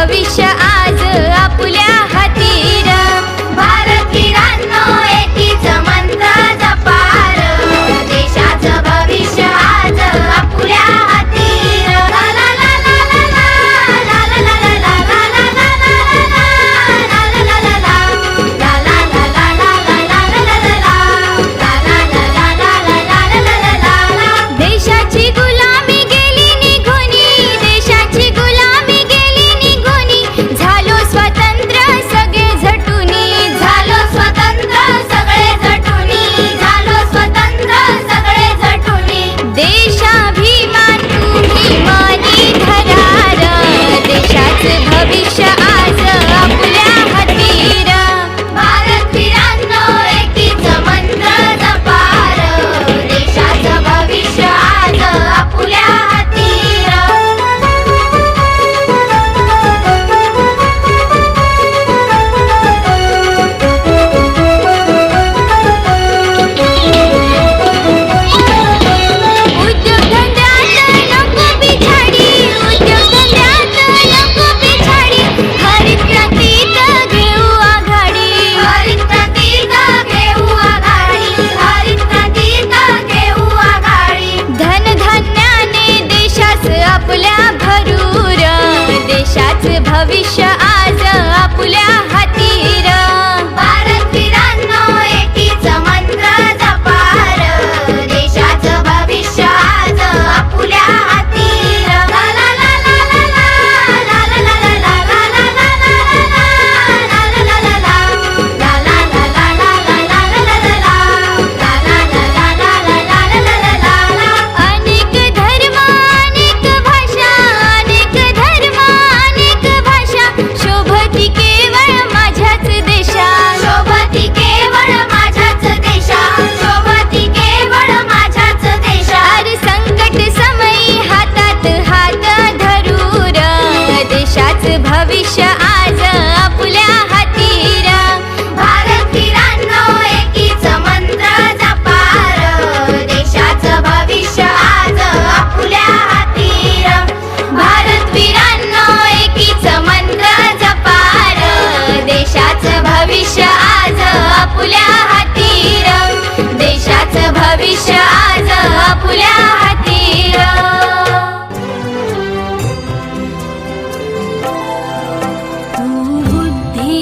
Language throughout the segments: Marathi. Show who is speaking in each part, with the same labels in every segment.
Speaker 1: ಭವಿಷ್ಯ Russia. Yeah.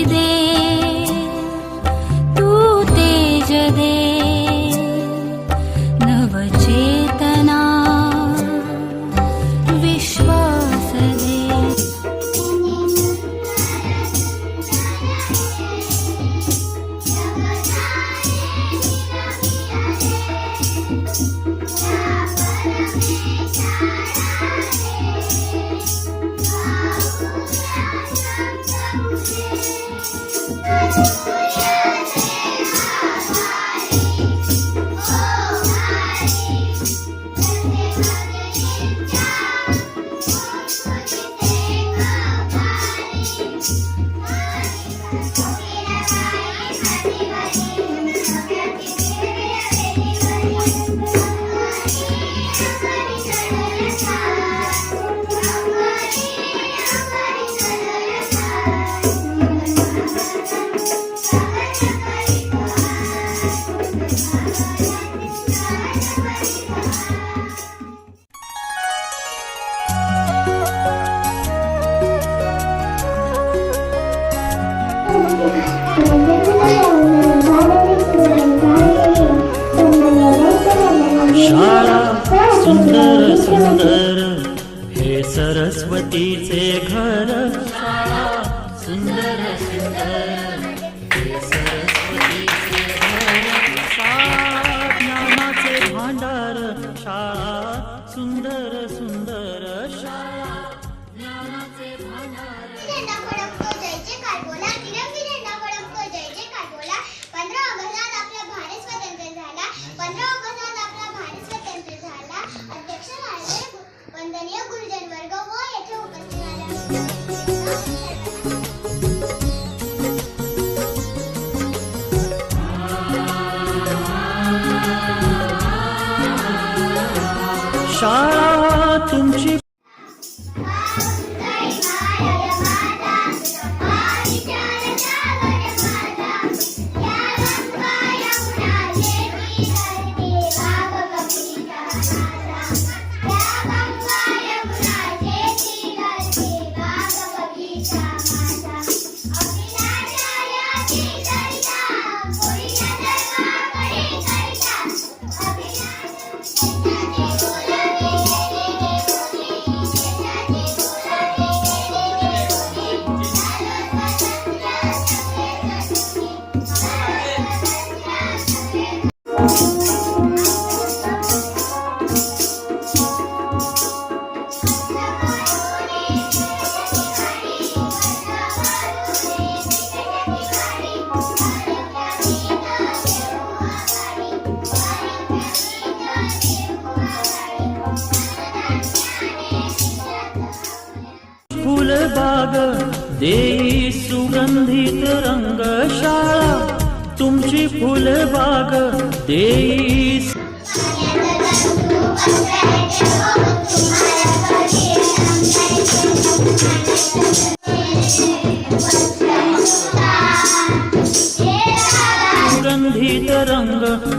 Speaker 2: de सुंदर. हे सरस्वतीचे घर. सुंदर सुंदर.
Speaker 3: 啥
Speaker 2: बाग देई सुगंधित रंगशाळा तुमची फुलबाग देई